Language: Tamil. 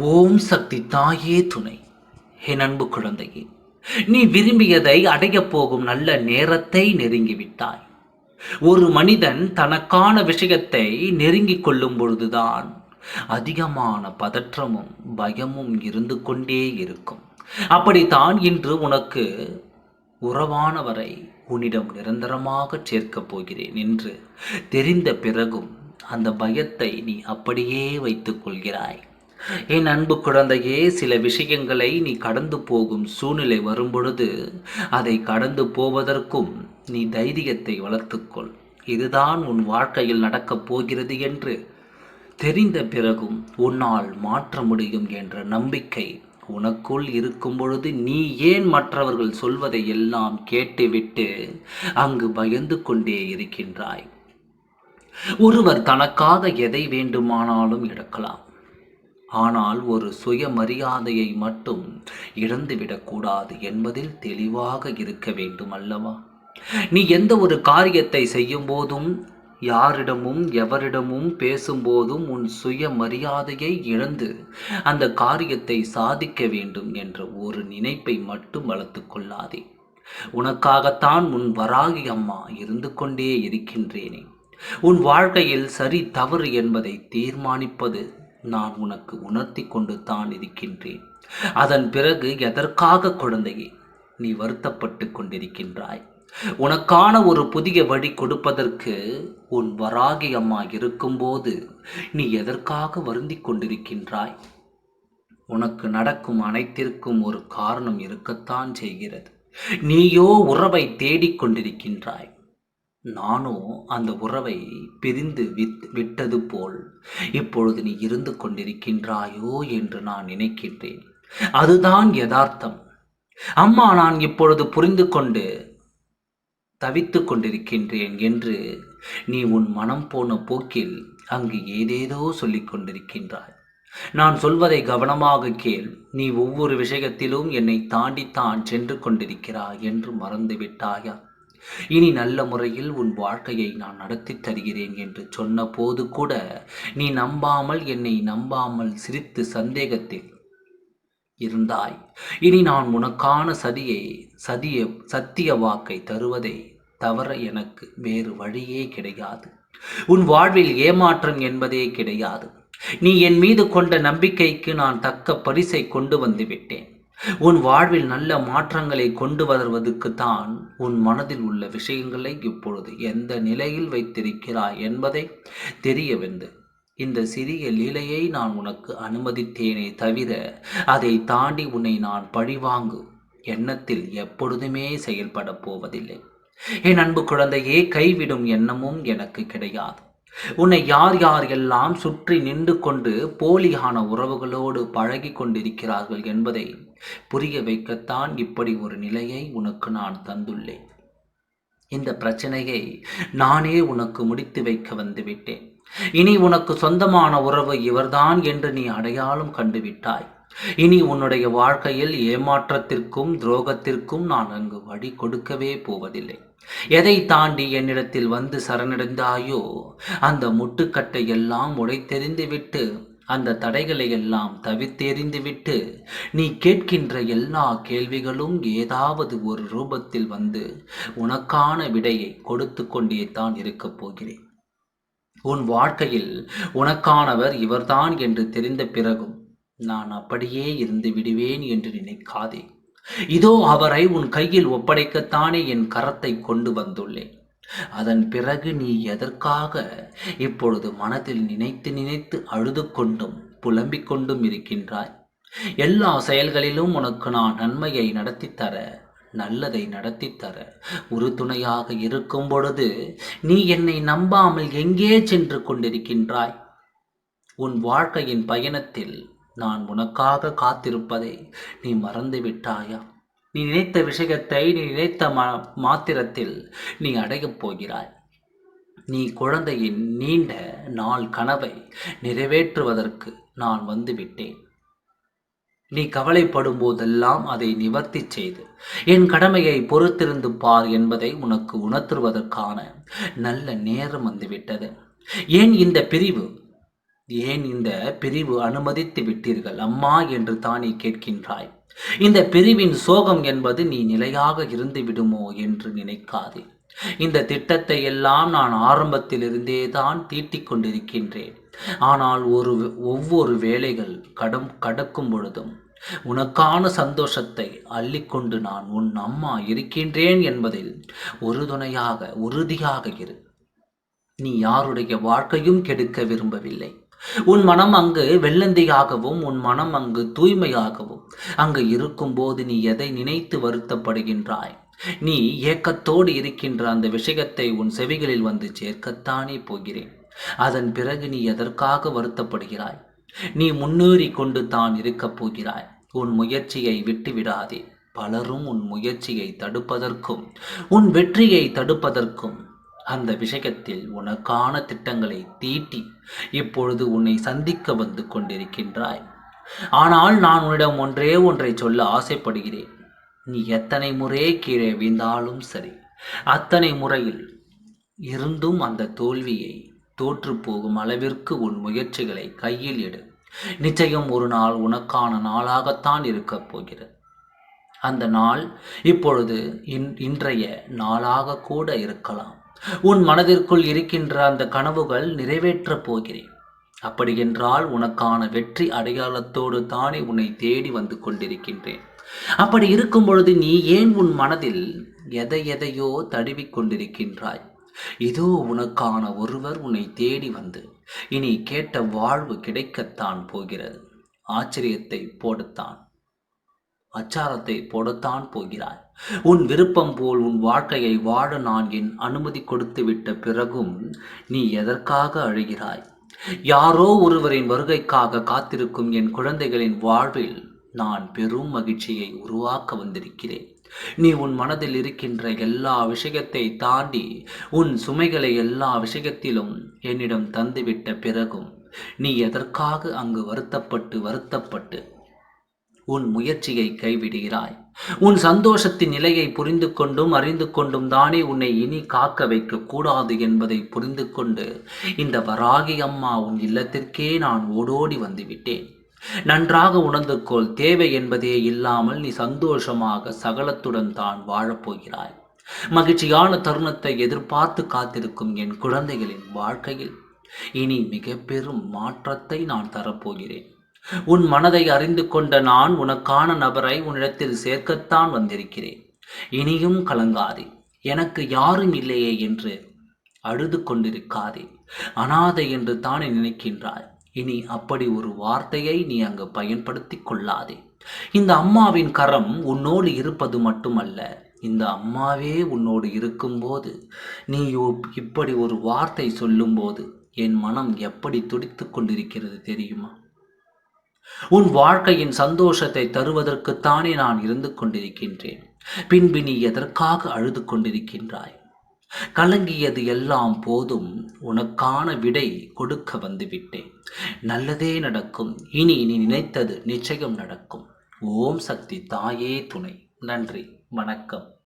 ஓம் சக்தி தாயே துணை. என் அன்பு குழந்தையே நீ விரும்பியதை அடையப் போகும் நல்ல நேரத்தை நெருங்கிவிட்டாய். ஒரு மனிதன் தனக்கான விஷயத்தை நெருங்கிக் கொள்ளும் பொழுதுதான் அதிகமான பதற்றமும் பயமும் இருந்து கொண்டே இருக்கும். அப்படித்தான் இன்று உனக்கு உறவானவரை உன்னிடம் நிரந்தரமாக சேர்க்கப் போகிறேன் என்று தெரிந்த பிறகும் அந்த பயத்தை நீ அப்படியே வைத்துக் கொள்கிறாய். என் அன்பு குழந்தையே சில விஷயங்களை நீ கடந்து போகும் சூழ்நிலை வரும்பொழுது அதை கடந்து போவதற்கும் நீ தைரியத்தை வளர்த்துக்கொள். இதுதான் உன் வாழ்க்கையில் நடக்கப் போகிறது என்று தெரிந்த பிறகும் உன்னால் மாற்ற முடியும் என்ற நம்பிக்கை உனக்குள் இருக்கும் பொழுது நீ ஏன் மற்றவர்கள் சொல்வதை எல்லாம் கேட்டுவிட்டு அங்கு பயந்து கொண்டே இருக்கின்றாய்? ஒருவர் தனக்காக எதை வேண்டுமானாலும் எடுக்கலாம். ஆனால் ஒரு சுயமரியாதையை மட்டும் இழந்துவிடக்கூடாது என்பதில் தெளிவாக இருக்க வேண்டும் அல்லவா? நீ எந்த ஒரு காரியத்தை செய்யும் போதும் யாரிடமும் எவரிடமும் பேசும்போதும் உன் சுயமரியாதையை இழந்து அந்த காரியத்தை சாதிக்க வேண்டும் என்ற ஒரு நினைப்பை மட்டும் வளர்த்து கொள்ளாதே. உனக்காகத்தான் உன் வராகி அம்மா இருந்து கொண்டே இருக்கின்றேனே. உன் வாழ்க்கையில் சரி தவறு என்பதை தீர்மானிப்பது நான் உனக்கு உணர்த்தி கொண்டு தான் இருக்கின்றேன். அதன் பிறகு எதற்காக குழந்தையே நீ வருத்தப்பட்டு கொண்டிருக்கின்றாய்? உனக்கான ஒரு புதிய வழி கொடுப்பதற்கு உன் வராகி அம்மா இருக்கும்போது நீ எதற்காக வருந்திக் கொண்டிருக்கின்றாய்? உனக்கு நடக்கும் அனைத்திற்கும் ஒரு காரணம் இருக்கத்தான் செய்கிறது. நீயோ உறவை தேடிக் கொண்டிருக்கின்றாய். நானோ அந்த உறவை பிரிந்து வித் விட்டது போல் இப்பொழுது நீ இருந்து கொண்டிருக்கின்றாயோ என்று நான் நினைக்கின்றேன். அதுதான் யதார்த்தம். அம்மா நான் இப்பொழுது புரிந்து கொண்டு தவித்து கொண்டிருக்கின்றேன் என்று நீ உன் மனம் போன போக்கில் அங்கு ஏதேதோ சொல்லிக் கொண்டிருக்கின்றாய். நான் சொல்வதை கவனமாக கேள். நீ ஒவ்வொரு விஷயத்திலும் என்னை தாண்டித்தான் சென்று கொண்டிருக்கிறாய் என்று மறந்து விட்டாயா இனி நல்ல முறையில் உன் வாழ்க்கையை நான் நடத்தி தருகிறேன் என்று சொன்ன போது கூட நீ நம்பாமல் என்னை நம்பாமல் சிரித்து சந்தேகத்தில் இருந்தாய். இனி நான் உனக்கான சதியை சதிய சத்திய வாக்கை தருவதை தவிர எனக்கு வேறு வழியே கிடையாது. உன் வாழ்வில் ஏமாற்றம் என்பதே கிடையாது. நீ என் மீது கொண்ட நம்பிக்கைக்கு நான் தக்க பரிசை கொண்டு வந்து விட்டேன். உன் வாழ்வில் நல்ல மாற்றங்களை கொண்டு வருவதற்குத்தான் உன் மனதில் உள்ள விஷயங்களை இப்பொழுது எந்த நிலையில் வைத்திருக்கிறாய் என்பதை தெரியவென்று இந்த சிறிய லீலையை நான் உனக்கு அனுமதித்தேனே தவிர அதை தாண்டி உன்னை நான் பழிவாங்கு எண்ணத்தில் எப்பொழுதுமே செயல்பட போவதில்லை. என் அன்பு குழந்தையே கைவிடும் எண்ணமும் எனக்கு கிடையாது. உன்னை யார் யார் எல்லாம் சுற்றி நின்று கொண்டு போலியான உறவுகளோடு பழகி கொண்டிருக்கிறார்கள் என்பதை புரிய வைக்கத்தான் இப்படி ஒரு நிலையை உனக்கு நான் தந்துள்ளேன். இந்த பிரச்சனையை நானே உனக்கு முடித்து வைக்க வந்துவிட்டேன் இனி உனக்கு சொந்தமான உறவு இவர்தான் என்று நீ அடையாளம் கண்டுவிட்டாய் இனி உன்னுடைய வாழ்க்கையில் ஏமாற்றத்திற்கும் துரோகத்திற்கும் நான் அங்கு வழி கொடுக்கவே போவதில்லை. எதை தாண்டி என்னிடத்தில் வந்து சரணடைந்தாயோ அந்த முட்டுக்கட்டை எல்லாம் உடைத்தெறிந்து விட்டு அந்த தடைகளை எல்லாம் தவித்தெறிந்து விட்டு நீ கேட்கின்ற எல்லா கேள்விகளும் ஏதாவது ஒரு ரூபத்தில் வந்து உனக்கான விடையை கொடுத்து கொண்டே தான் இருக்கப் போகிறேன். உன் வாழ்க்கையில் உனக்கானவர் இவர்தான் என்று தெரிந்த பிறகும் நான் அப்படியே இருந்து விடுவேன் என்று நினைக்காதே. இதோ அவரை உன் கையில் ஒப்படைக்கத்தானே என் கரத்தை கொண்டு வந்துள்ளேன். அதன் பிறகு நீ எதற்காக இப்பொழுது மனதில் நினைத்து நினைத்து அழுது கொண்டும் புலம்பிக் கொண்டும் இருக்கின்றாய்? எல்லா செயல்களிலும் உனக்கு நான் நன்மையை நடத்தித்தர தர நல்லதை நடத்தித்தர தர உறுதுணையாக இருக்கும் பொழுது நீ என்னை நம்பாமல் எங்கே சென்று கொண்டிருக்கின்றாய்? உன் வாழ்க்கையின் பயணத்தில் நான் உனக்காக காத்திருப்பதை நீ மறந்து விட்டாயா? நீ நினைத்த விஷயத்தை நீ நினைத்த மா மாத்திரத்தில் நீ அடையப் போகிறாய். நீ குழந்தையின் நீண்ட நாள் கனவை நிறைவேற்றுவதற்கு நான் வந்துவிட்டேன் நீ கவலைப்படும் போதெல்லாம் அதை நிவர்த்தி செய்து என் கடமையை பொறுத்திருந்து பார் என்பதை உனக்கு உணர்த்துவதற்கான நல்ல நேரம் வந்துவிட்டது ஏன் இந்த பிரிவு ஏன் இந்த பிரிவு அனுமதித்து விட்டீர்கள்? அம்மா என்று தானே கேட்கின்றாய். இந்த பிரிவின் சோகம் என்பது நீ நிலையாக இருந்து விடுமோ என்று நினைக்காதே. இந்த திட்டத்தை எல்லாம் நான் ஆரம்பத்திலிருந்தே தான் தீட்டிக் கொண்டிருக்கின்றேன். ஆனால் ஒரு ஒவ்வொரு வேலைகள் கடம் கடக்கும் பொழுதும் உனக்கான சந்தோஷத்தை அள்ளிக்கொண்டு நான் உன் அம்மா இருக்கின்றேன் என்பதில் உறுதுணையாக உறுதியாக இரு. நீ யாருடைய வாழ்க்கையும் கெடுக்க விரும்பவில்லை. உன் மனம் அங்கு வெள்ளந்தியாகவும் உன் மனம் அங்கு தூய்மையாகவும். அங்கு இருக்கும்போது நீ எதை நினைத்து வருத்தப்படுகின்றாய்? நீ ஏக்கத்தோடு இருக்கின்ற அந்த விஷயத்தை உன் செவிகளில் வந்து சேர்க்கத்தானே போகிறேன். அதன் பிறகு நீ எதற்காக வருத்தப்படுகிறாய்? நீ முன்னேறி கொண்டு தான் இருக்கப் போகிறாய். உன் முயற்சியை விட்டு விடாதே பலரும் உன் முயற்சியை தடுப்பதற்கும் உன் வெற்றியை தடுப்பதற்கும் அந்த விஷயத்தில் உனக்கான திட்டங்களை தீட்டி இப்பொழுது உன்னை சந்திக்க வந்து கொண்டிருக்கின்றாய். ஆனால் நான் உன்னிடம் ஒன்றே ஒன்றை சொல்ல ஆசைப்படுகிறேன். நீ எத்தனை முறை கீழே வீழ்ந்தாலும் சரி அத்தனை முறையில் இருந்தும் அந்த தோல்வியை தோற்று போகும் அளவிற்கு உன் முயற்சிகளை கையில் எடு. நிச்சயம் ஒரு நாள் உனக்கான நாளாகத்தான் இருக்கப் போகிறது. அந்த நாள் இப்பொழுது இன் இன்றைய நாளாக கூட இருக்கலாம். உன் மனதிற்குள் இருக்கின்ற அந்த கனவுகள் நிறைவேற்றப் போகிறேன். அப்படியென்றால் உனக்கான வெற்றி அடையாளத்தோடு தானே உன்னை தேடி வந்து கொண்டிருக்கின்றேன். அப்படி இருக்கும் பொழுது நீ ஏன் உன் மனதில் எதை எதையோ தடுவிக் கொண்டிருக்கின்றாய்? இதோ உனக்கான ஒருவர் உன்னை தேடி வந்து இனி கேட்ட வாழ்வு கிடைக்கத்தான் போகிறது. ஆச்சரியத்தை போடத்தான். அச்சாரத்தை போடத்தான் போகிறாய். உன் விருப்பம் போல் உன் வாழ்க்கையை வாழ நான் என் அனுமதி கொடுத்து விட்ட பிறகும் நீ எதற்காக அழுகிறாய்? யாரோ ஒருவரின் வருகைக்காக காத்திருக்கும் என் குழந்தைகளின் வாழ்வில் நான் பெரும் மகிழ்ச்சியை உருவாக்க வந்திருக்கிறேன். நீ உன் மனதில் இருக்கின்ற எல்லா விஷயத்தை தாண்டி உன் சுமைகளை எல்லா விஷயத்திலும் என்னிடம் தந்துவிட்ட பிறகும் நீ எதற்காக அங்கு வருத்தப்பட்டு வருத்தப்பட்டு உன் முயற்சியை கைவிடுகிறாய். உன் சந்தோஷத்தின் நிலையை புரிந்து கொண்டும் அறிந்து கொண்டும் தானே உன்னை இனி காக்க வைக்க கூடாது என்பதை புரிந்து கொண்டு இந்த வராகி அம்மா உன் இல்லத்திற்கே நான் ஓடோடி வந்துவிட்டேன். நன்றாக உணர்ந்து கொள் தேவை என்பதே இல்லாமல் நீ சந்தோஷமாக சகலத்துடன் தான் வாழப்போகிறாய். மகிழ்ச்சியான தருணத்தை எதிர்பார்த்து காத்திருக்கும் என் குழந்தைகளின் வாழ்க்கையில் இனி மிக பெரும் மாற்றத்தை நான் தரப்போகிறேன். உன் மனதை அறிந்து கொண்ட நான் உனக்கான நபரை உன்னிடத்தில் சேர்க்கத்தான் வந்திருக்கிறேன். இனியும் கலங்காதே. எனக்கு யாரும் இல்லையே என்று அழுது கொண்டிருக்காதே. அனாதை என்று தானே நினைக்கின்றாய். இனி அப்படி ஒரு வார்த்தையை நீ அங்கு பயன்படுத்தி கொள்ளாதே. இந்த அம்மாவின் கரம் உன்னோடு இருப்பது மட்டுமல்ல இந்த அம்மாவே உன்னோடு இருக்கும்போது நீ இப்படி ஒரு வார்த்தை சொல்லும்போது என் மனம் எப்படி துடித்து கொண்டிருக்கிறது தெரியுமா? உன் வாழ்க்கையின் சந்தோஷத்தை தருவதற்குத்தானே நான் இருந்து கொண்டிருக்கின்றேன். பின்பு நீ எதற்காக அழுது கொண்டிருக்கின்றாய்? கலங்கியது எல்லாம் போதும். உனக்கான விடை கொடுக்க வந்துவிட்டேன் நல்லதே நடக்கும். இனி நீ நினைத்தது நிச்சயம் நடக்கும். ஓம் சக்தி தாயே துணை. நன்றி. வணக்கம்.